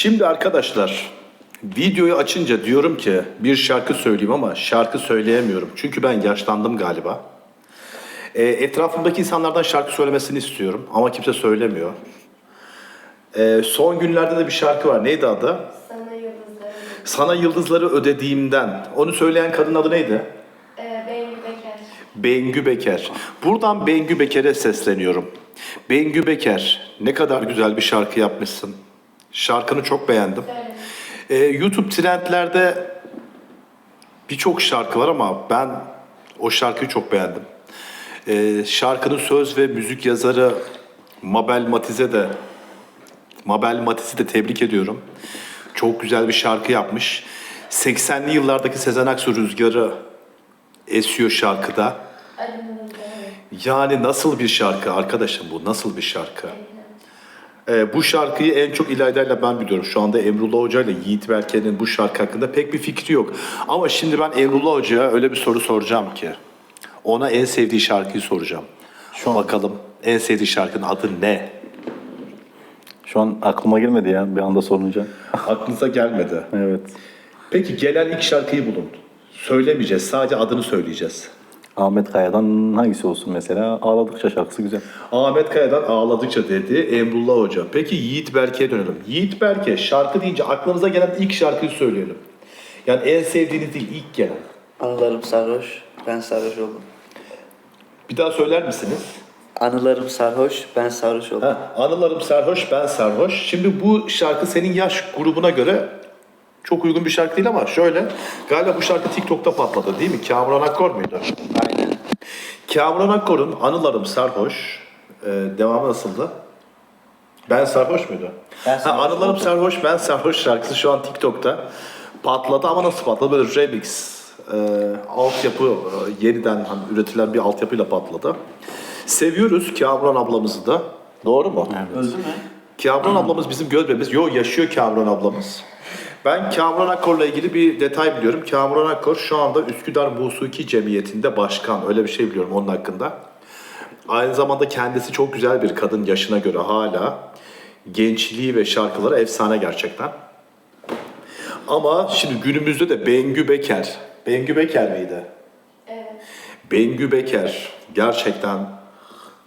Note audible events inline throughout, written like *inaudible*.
Şimdi arkadaşlar videoyu açınca diyorum ki bir şarkı söyleyeyim ama şarkı söyleyemiyorum. Çünkü ben yaşlandım galiba. E, etrafımdaki insanlardan şarkı söylemesini istiyorum ama kimse söylemiyor. E, son günlerde de bir şarkı var. Neydi adı? Sana yıldızları. Sana yıldızları ödediğimden. Onu söyleyen kadın adı neydi? Ee, Bengü Beker. Bengü Beker. Buradan Bengü Beker'e sesleniyorum. Bengü Beker, ne kadar güzel bir şarkı yapmışsın. Şarkını çok beğendim. Ee, YouTube trendlerde birçok şarkı var ama ben o şarkıyı çok beğendim. Ee, şarkının söz ve müzik yazarı Mabel Matiz'e de Mabel Matiz'i de tebrik ediyorum. Çok güzel bir şarkı yapmış. 80'li yıllardaki Sezen Aksu rüzgarı esiyor şarkıda. Yani nasıl bir şarkı arkadaşım bu? Nasıl bir şarkı? Ee, bu şarkıyı en çok İlayda ile ben biliyorum. Şu anda Emrullah Hoca ile Yiğit Berke'nin bu şarkı hakkında pek bir fikri yok. Ama şimdi ben Emrullah Hoca'ya öyle bir soru soracağım ki. Ona en sevdiği şarkıyı soracağım. Şu an- Bakalım en sevdiği şarkının adı ne? Şu an aklıma gelmedi ya bir anda sorunca. *laughs* Aklınıza gelmedi. evet. Peki gelen ilk şarkıyı bulun. Söylemeyeceğiz. Sadece adını söyleyeceğiz. Ahmet Kaya'dan hangisi olsun mesela? Ağladıkça şarkısı güzel. Ahmet Kaya'dan ağladıkça dedi Emrullah Hoca. Peki Yiğit Berke'ye dönelim. Yiğit Berke şarkı deyince aklınıza gelen ilk şarkıyı söyleyelim. Yani en sevdiğiniz değil ilk gelen. Anılarım sarhoş, ben sarhoş oldum. Bir daha söyler misiniz? Anılarım sarhoş, ben sarhoş oldum. Ha, anılarım sarhoş, ben sarhoş. Şimdi bu şarkı senin yaş grubuna göre çok uygun bir şarkı değil ama şöyle. Galiba bu şarkı TikTok'ta patladı değil mi? Kamuran Akkor muydu? Aynen. Kamuran Akkor'un Anılarım Sarhoş e, devamı nasıldı? Ben sarhoş muydu? Ben ha, sarhoş Anılarım oldum. Sarhoş, Ben Sarhoş şarkısı şu an TikTok'ta patladı ama nasıl patladı? Böyle remix, e, altyapı, e, yeniden hani üretilen bir altyapıyla patladı. Seviyoruz Kamuran ablamızı da. Doğru mu? Öldü mü? Kamran ablamız bizim göz Yo yaşıyor Kamran ablamız. Ben Kamran Akkor'la ilgili bir detay biliyorum. Kamran Akkor şu anda Üsküdar Musiki Cemiyeti'nde başkan. Öyle bir şey biliyorum onun hakkında. Aynı zamanda kendisi çok güzel bir kadın yaşına göre hala. Gençliği ve şarkıları efsane gerçekten. Ama şimdi günümüzde de Bengü Beker. Bengü Beker miydi? Evet. Bengü Beker gerçekten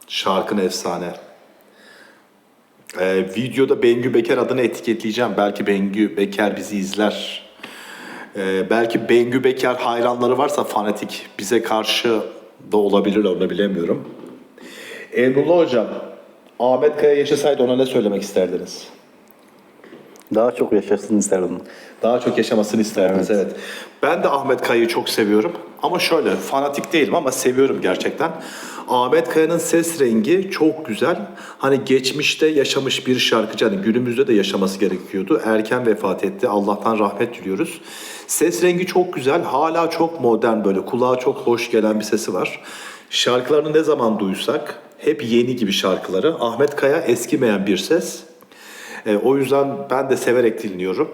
şarkın efsane. Ee, videoda Bengü Beker adını etiketleyeceğim. Belki Bengü Beker bizi izler. Ee, belki Bengü Beker hayranları varsa fanatik bize karşı da olabilirler onu bilemiyorum. Emrullah Hocam, Ahmet Kaya yaşasaydı ona ne söylemek isterdiniz? Daha çok yaşasın isterdim. Daha çok yaşamasını isterdiniz evet. Ben de Ahmet Kaya'yı çok seviyorum. Ama şöyle fanatik değilim ama seviyorum gerçekten. Ahmet Kaya'nın ses rengi çok güzel. Hani geçmişte yaşamış bir şarkıcı hani günümüzde de yaşaması gerekiyordu. Erken vefat etti. Allah'tan rahmet diliyoruz. Ses rengi çok güzel. Hala çok modern böyle kulağa çok hoş gelen bir sesi var. Şarkılarını ne zaman duysak hep yeni gibi şarkıları. Ahmet Kaya eskimeyen bir ses. E, o yüzden ben de severek dinliyorum.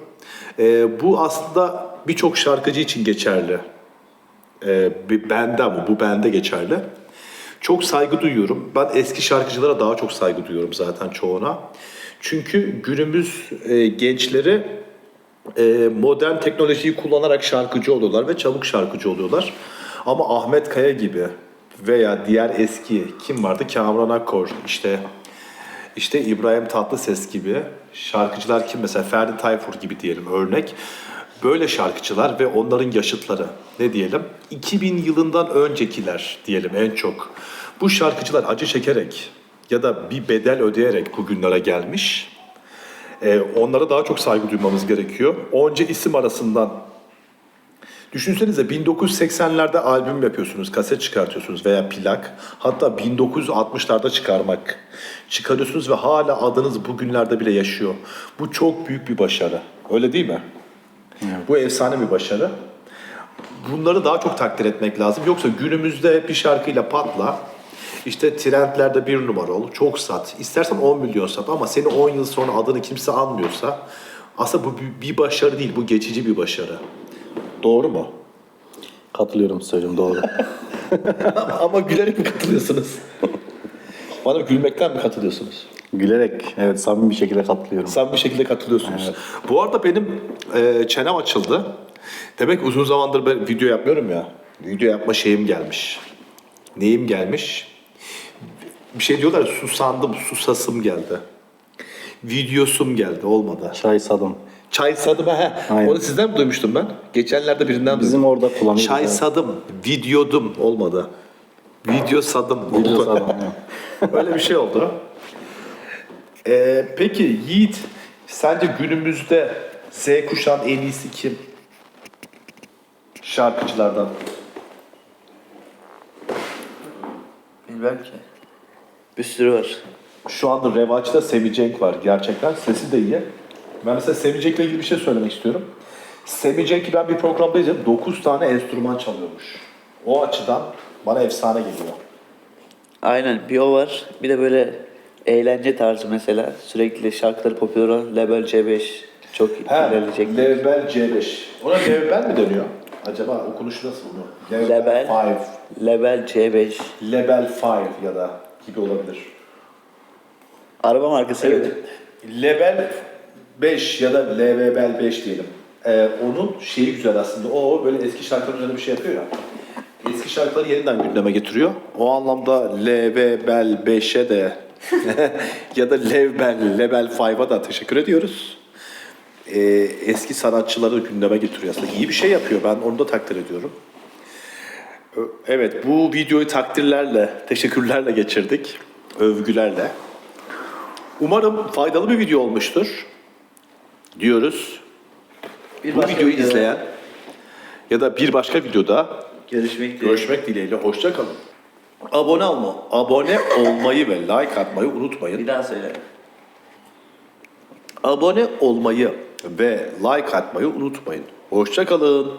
E, bu aslında birçok şarkıcı için geçerli. E, bende ama bu bende geçerli. Çok saygı duyuyorum. Ben eski şarkıcılara daha çok saygı duyuyorum zaten çoğuna. Çünkü günümüz e, gençleri e, modern teknolojiyi kullanarak şarkıcı oluyorlar ve çabuk şarkıcı oluyorlar. Ama Ahmet Kaya gibi veya diğer eski kim vardı? Kamran Akkor, işte işte İbrahim Tatlıses gibi şarkıcılar kim mesela Ferdi Tayfur gibi diyelim örnek. Böyle şarkıcılar ve onların yaşıtları ne diyelim 2000 yılından öncekiler diyelim en çok. Bu şarkıcılar acı çekerek ya da bir bedel ödeyerek bugünlere gelmiş. Ee, onlara daha çok saygı duymamız gerekiyor. Onca isim arasından Düşünsenize 1980'lerde albüm yapıyorsunuz, kaset çıkartıyorsunuz veya plak. Hatta 1960'larda çıkarmak çıkarıyorsunuz ve hala adınız bugünlerde bile yaşıyor. Bu çok büyük bir başarı. Öyle değil mi? Bu efsane bir başarı. Bunları daha çok takdir etmek lazım. Yoksa günümüzde bir şarkıyla patla. İşte trendlerde bir numara ol, çok sat. İstersen 10 milyon sat ama seni 10 yıl sonra adını kimse anmıyorsa aslında bu bir başarı değil, bu geçici bir başarı. Doğru mu? Katılıyorum söyleyeyim doğru. *laughs* Ama gülerek mi katılıyorsunuz? *laughs* Bana gülmekten mi katılıyorsunuz? Gülerek, evet samimi bir şekilde katılıyorum. Sen bir şekilde katılıyorsunuz. Bu arada benim e, çenem açıldı. Demek uzun zamandır ben video yapmıyorum ya. Video yapma şeyim gelmiş. Neyim gelmiş? Bir şey diyorlar ya, susandım, susasım geldi. Videosum geldi, olmadı. Çay sadım. Çay sadım he. Aynen. Onu sizden mi duymuştum ben? Geçenlerde birinden Bizim duydum. orada kullanıyoruz. Çay evet. sadım, videodum olmadı. Video sadım. Video oldu. sadım. *laughs* evet. Öyle bir şey oldu. Ee, peki Yiğit, sence günümüzde Z kuşağın en iyisi kim? Şarkıcılardan. Bilmem ki. Bir sürü var. Şu anda revaçta Semih Cenk var gerçekten. Sesi de iyi. Ben mesela Semih Cenk'le ilgili bir şey söylemek istiyorum. Semih Cenk'i ben bir programda izledim. 9 tane enstrüman çalıyormuş. O açıdan bana efsane geliyor. Aynen bir o var. Bir de böyle eğlence tarzı mesela. Sürekli şarkıları popüler olan Level C5 çok ilerleyecek. Level C5. Ona Level mi deniyor? Acaba okunuşu nasıl bunu? Level. 5. Level C5. Level 5 ya da gibi olabilir. Araba markası Evet. gibi. Level 5 ya da Level 5 diyelim. Ee, onun şeyi güzel aslında. O böyle eski şarkıların üzerine bir şey yapıyor ya. Eski şarkıları yeniden gündeme getiriyor. O anlamda Level 5'e de *laughs* ya da Level, Level 5'a da teşekkür ediyoruz. Ee, eski sanatçıları gündeme getiriyor aslında. İyi bir şey yapıyor. Ben onu da takdir ediyorum. Evet, bu videoyu takdirlerle, teşekkürlerle geçirdik. Övgülerle. Umarım faydalı bir video olmuştur diyoruz. Bir Bu videoyu videoda izleyen ya da bir başka videoda Görüşmek dileğiyle. görüşmek dileğiyle hoşça kalın. Abone olma, abone olmayı ve like atmayı unutmayın. Bir daha söyle. Abone olmayı ve like atmayı unutmayın. Hoşça kalın.